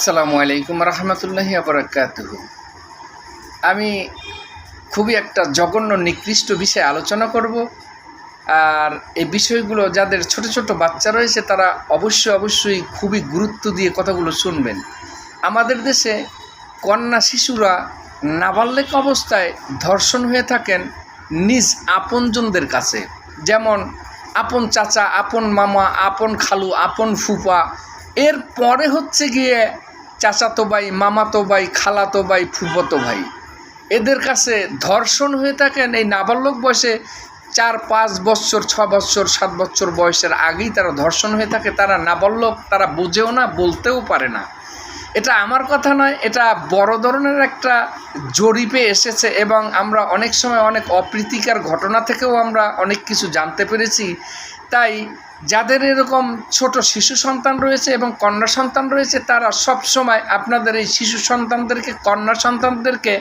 আসসালামু আলাইকুম রহমতুল্লাহি আবরাকাত আমি খুবই একটা জঘন্য নিকৃষ্ট বিষয়ে আলোচনা করব, আর এই বিষয়গুলো যাদের ছোট ছোট বাচ্চা রয়েছে তারা অবশ্যই অবশ্যই খুবই গুরুত্ব দিয়ে কথাগুলো শুনবেন। আমাদের দেশে কন্যা শিশুরা নাবাল্যক অবস্থায় ধর্ষণ হয়ে থাকেন নিজ আপনজনদের কাছে। যেমন আপন চাচা, আপন মামা, আপন খালু, আপন ফুপা। এর পরে হচ্ছে গিয়ে চাচাতো ভাই, মামাতো ভাই, খালাতো ভাই, ফুফতো ভাই। এদের কাছে ধর্ষণ হয়ে থাকেন এই নাবালক বয়সে চার, পাঁচ বছর, ছ বছর, সাত বছর বয়সের আগেই তারা ধর্ষণ হয়ে থাকে। তারা নাবালক, তারা বোঝেও না, বলতেও পারে না। এটা আমার কথা নয়, এটা বড় ধরনের একটা জরিপে এসেছে এবং আমরা অনেক সময় অনেক অপ্রীতিকর ঘটনা থেকেও আমরা অনেক কিছু জানতে পেরেছি। তাই যাদের এরকম ছোট শিশু সন্তান রয়েছে এবং কন্যা সন্তান রয়েছে, তারা সব সময় আপনাদের এই শিশু সন্তানদেরকে, কন্যা সন্তানদেরকে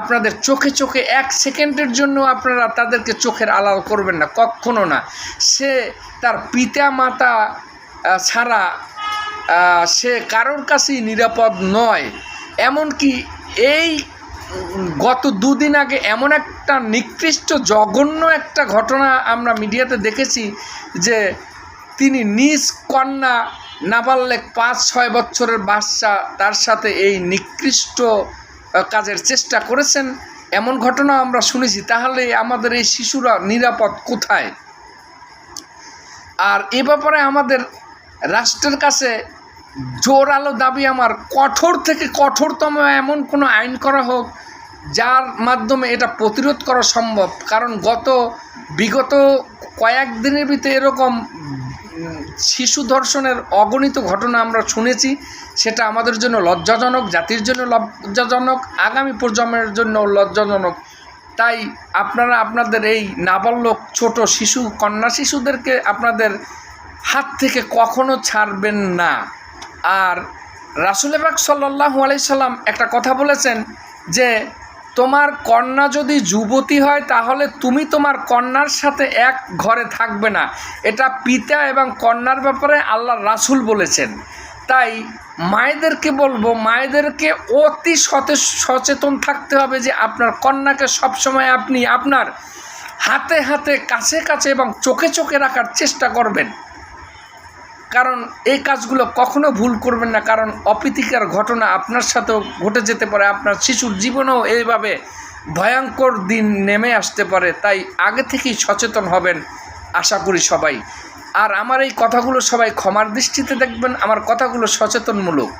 আপনাদের চোখে চোখে এক সেকেন্ডের জন্য আপনারা তাদেরকে চোখের আড়াল করবেন না কখনো না। সে তার পিতা মাতা ছাড়া সে কারোর কাছেই নিরাপদ নয়। এমনকি এই গত দুদিন আগে এমন একটা নিকৃষ্ট, জঘন্য একটা ঘটনা আমরা মিডিয়াতে দেখেছি যে তিনি নিজ কন্যা নাবাল্যক পাঁচ, ছয় বছরের বাচ্চা তার সাথে এই নিকৃষ্ট কাজের চেষ্টা করেছেন। এমন ঘটনা আমরা শুনেছি। তাহলে আমাদের এই শিশুরা নিরাপদ কোথায়? আর এ ব্যাপারে আমাদের রাষ্ট্রের কাছে জোরালো দাবি আমার। কঠোর থেকে কঠোরতম এমন কোনো আইন করা হোক, যার মাধ্যমে এটা প্রতিরোধ করা সম্ভব। কারণ গত, বিগত কয়েকদিনের ভিতরে এরকম শিশু ধর্ষণের অগণিত ঘটনা আমরা শুনেছি। সেটা আমাদের জন্য লজ্জাজনক, জাতির জন্য লজ্জাজনক, আগামী প্রজন্মের জন্য লজ্জাজনক। তাই আপনারা আপনাদের এই নাবালক ছোট শিশু, কন্যা শিশুদেরকে আপনাদের হাত থেকে কখনো ছাড়বেন না। আর রাসুলেবাক সাল্লাহু আলাইসাল্লাম একটা কথা বলেছেন যে, তোমার কন্যা যদি যুবতী হয়, তাহলে তুমি তোমার কন্যার সাথে এক ঘরে থাকবে না। এটা পিতা এবং কন্যার ব্যাপারে আল্লাহ রাসুল বলেছেন। তাই মায়েদেরকে বলব, মায়েদেরকে অতি সতে, সচেতন থাকতে হবে যে, আপনার কন্যাকে সবসময় আপনি আপনার হাতে হাতে কাছে কাছে এবং চোখে চোখে রাখার চেষ্টা করবেন। কারণ এই কাজগুলো কখনো ভুল করবেন না, কারণ অপ্রীতিকার ঘটনা আপনার সাথেও ঘটে যেতে পারে, আপনার শিশুর জীবনেও এইভাবে ভয়ঙ্কর দিন নেমে আসতে পারে, তাই আগে থেকেই সচেতন হবেন, আশা করি সবাই। আর আমার এই কথাগুলো সবাই ক্ষমার দৃষ্টিতে দেখবেন, আমার কথাগুলো সচেতনমূলক।